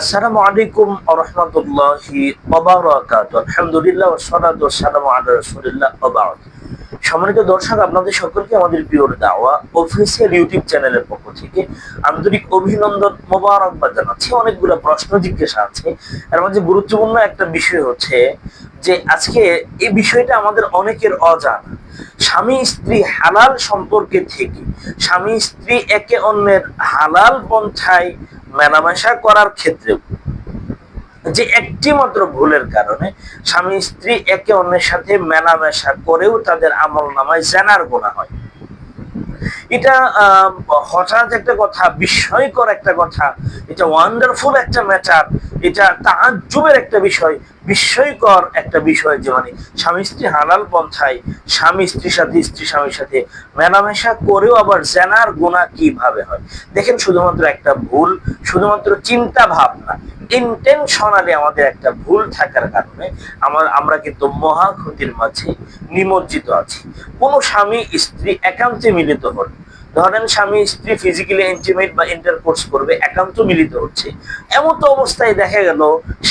আসসালামু আলাইকুম আরহামতুল্লাহি ওবারাকাত আলহামদুলিল্লাহ আলা রাসূলিল্লাহ সম্মানিত দর্শক, আপনাদের সকলকে আমাদের প্রিয় দাওয়া অফিসিয়াল ইউটিউব চ্যানেলের পক্ষ থেকে আন্তরিক অভিনন্দন মোবারকবাদ জানাচ্ছি। অনেকগুলো প্রশ্ন জিজ্ঞাসা আছে। এর মধ্যে গুরুত্বপূর্ণ একটা বিষয় হচ্ছে যে আজকে এই বিষয়টা আমাদের অনেকের অজানা। স্বামী স্ত্রী হালাল সম্পর্কে থেকে, স্বামী স্ত্রী একে অন্যের হালাল পন্থায় মেলামেশা করার ক্ষেত্রে যে একটি মাত্র ভুলের কারণে স্বামী স্ত্রী একে অন্যের সাথে মেলামেশা করেও তাদের আমল নামায় জেনার গোনা হয়। এটা হঠাৎ একটা কথা, বিস্ময়কর একটা কথা, এটা ওয়ান্ডারফুল একটা ম্যাটার এটা তাজ্জুবের একটা বিষয় বিস্ময়কর একটা বিষয় যে মানে স্বামী স্ত্রী হালাল পন্থায় স্বামী স্ত্রীর সাথে, স্ত্রী স্বামীর সাথে মেলামেশা করেও আবার জেনার গুণা কীভাবে হয়? দেখেন শুধুমাত্র একটা ভুল, শুধুমাত্র চিন্তা ভাবনা ইন্টেনশনালি আমাদের একটা ভুল থাকার কারণে আমার, আমরা কিন্তু মহা ক্ষতির মাঝে নিমজ্জিত আছি। কোনো স্বামী স্ত্রী একান্তে মিলিত হল ধরেন স্বামী স্ত্রী ফিজিক্যালি ইন্টিমেট বা ইন্টারকোর্স করবে, একান্ত মিলিত হচ্ছে। এমন তো অবস্থায় দেখা গেল,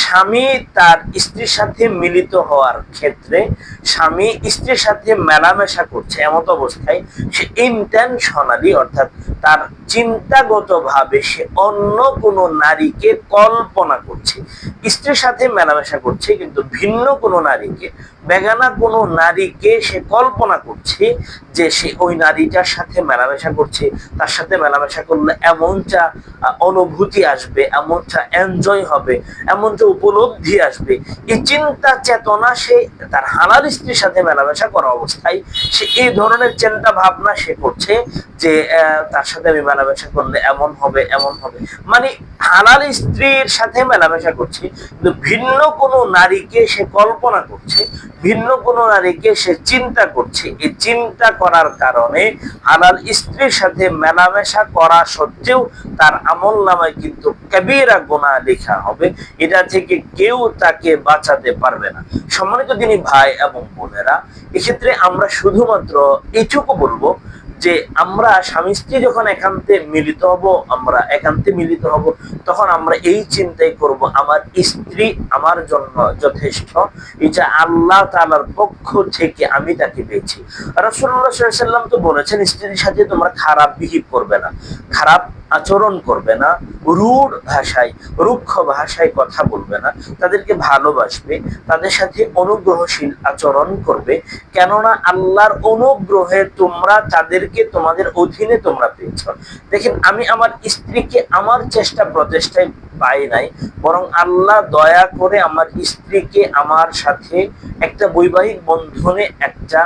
স্বামী তার স্ত্রীর সাথে মিলিত হওয়ার ক্ষেত্রে স্বামী স্ত্রীর সাথে মেলামেশা করছে। এমন অবস্থায় সে ইন্টেনশনালি অর্থাৎ তার চিন্তাগতভাবে সে অন্য কোনো নারীকে কল্পনা করছে। স্ত্রীর সাথে মেলামেশা করছে, কিন্তু ভিন্ন কোনো নারীকে, বেগানা কোনো নারীকে সে কল্পনা করছে যে সে ওই নারীটার সাথে মেলামেশা করছে। তার সাথে মেলামেশা করলে এমনটা অনুভূতি আসবে এমনটা এনজয় হবে এমনটা উপলব্ধি আসবে, এই চিন্তা চেতনা সে, তার হালাল স্ত্রীর সাথে মেলামেশা করা অবস্থায় সে এই ধরনের চিন্তা ভাবনা সে করছে যে তার সাথে আমি মেলামেশা করলে এমন হবে এমন হবে। মানে হালাল স্ত্রীর সাথে মেলামেশা করছে, কিন্তু ভিন্ন কোনো নারীকে সে কল্পনা করছে, ভিন্ন কোনো নারীকে সে চিন্তা করছে। এই চিন্তা করার কারণে হালাল স্ত্রীর সাথে মেলামেশা করা সত্ত্বেও তার আমল নামায় কিন্তু কবিরা গোনা লেখা হবে। এটা থেকে কেউ তাকে বাঁচাতে পারবে না। সম্মানিত তিনি ভাই এবং বোনেরা, এক্ষেত্রে আমরা শুধুমাত্র এইটুকু বলব যে আমরা স্বামী স্ত্রী যখন একান্তে মিলিত হব, আমরা একান্তে মিলিত হব, তখন আমরা এই চিন্তাই করব, আমার স্ত্রী আমার জন্য যথেষ্ট, এটা আল্লাহ তালার পক্ষ থেকে আমি তাকে পেয়েছি। রসুল্লাহ সাল্লাম তো বলেছেন, স্ত্রীর সাথে তোমরা খারাপ বিহিভ করবে না। খারাপ আচরণ করবে না, রূঢ় ভাষায়, রুক্ষ ভাষায় কথা বলবে না, তাদেরকে ভালোবাসবে, তাদের সাথে অনুগ্রহশীল আচরণ করবে, কেননা আল্লাহর অনুগ্রহে তোমরা তাদেরকে তোমাদের অধীনে তোমরা পেয়েছ। দেখেন, আমি আমার স্ত্রীকে আমার চেষ্টা প্রচেষ্টায় পাই নাই, বরং আল্লাহ দয়া করে আমার স্ত্রীকে আমার সাথে একটা বৈবাহিক বন্ধনে একটা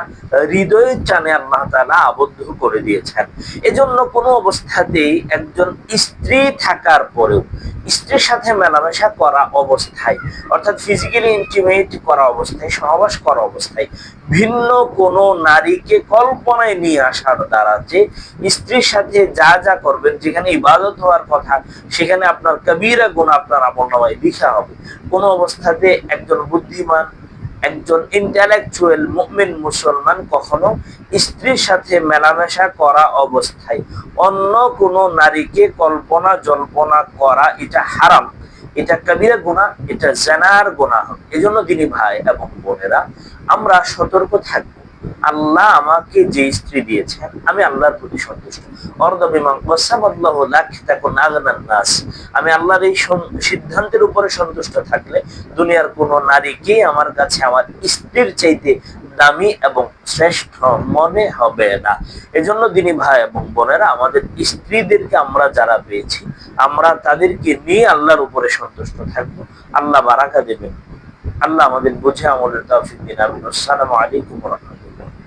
হৃদয়ের টানে আল্লাহ তাআলা আবদ্ধ করে দিয়েছেন। এজন্য কোনো অবস্থাতেই একজন স্ত্রী থাকার পরেও, স্ত্রীর সাথে মেলামেশা করা অবস্থায়, অর্থাৎ ফিজিক্যালি ইন্টিমেট করা অবস্থায়, সহবাস করা অবস্থায় ভিন্ন কোনো নারীকে কল্পনায় নিয়ে আসার দ্বারা যে স্ত্রীর সাথে যা যা করবেন, যেখানে ইবাদত হওয়ার কথা, সেখানে আপনার কবিরা গুণ আপনার আমল নামায় লিখা হবে। কোনো অবস্থাতে একজন বুদ্ধিমান, একজন ইন্টালেকচুয়াল মুমিন মুসলমান কখনো স্ত্রীর সাথে মেলামেশা করা অবস্থায় অন্য কোনো নারীকে কল্পনা জল্পনা করা এটা হারাম। এটা কবিরা গুণা এটা জেনার হবে এজন্য তিনি ভাই এবং বোনেরা, আমরা সতর্ক থাকব। আল্লাহ আমাকে যে স্ত্রী দিয়েছেন, আমি আল্লাহর প্রতি সন্তুষ্ট। আমি আল্লাহর এই সিদ্ধান্তের উপরে সন্তুষ্ট থাকলে দুনিয়ার কোনো নারীকে আমার কাছে আমার স্ত্রীর চাইতে দামি এবং শ্রেষ্ঠ মনে হবে না। এজন্য দিনী ভাই এবং বোনেরা, আমাদের স্ত্রীদেরকে আমরা যারা পেয়েছি, আমরা তাদেরকে নিয়ে আল্লাহর উপরে সন্তুষ্ট থাকব। আল্লাহ বারাকা দেবেন। আল্লাহ আমাদের বুঝে আমাদের তৌফিক দিন। আসসালামু আলাইকুম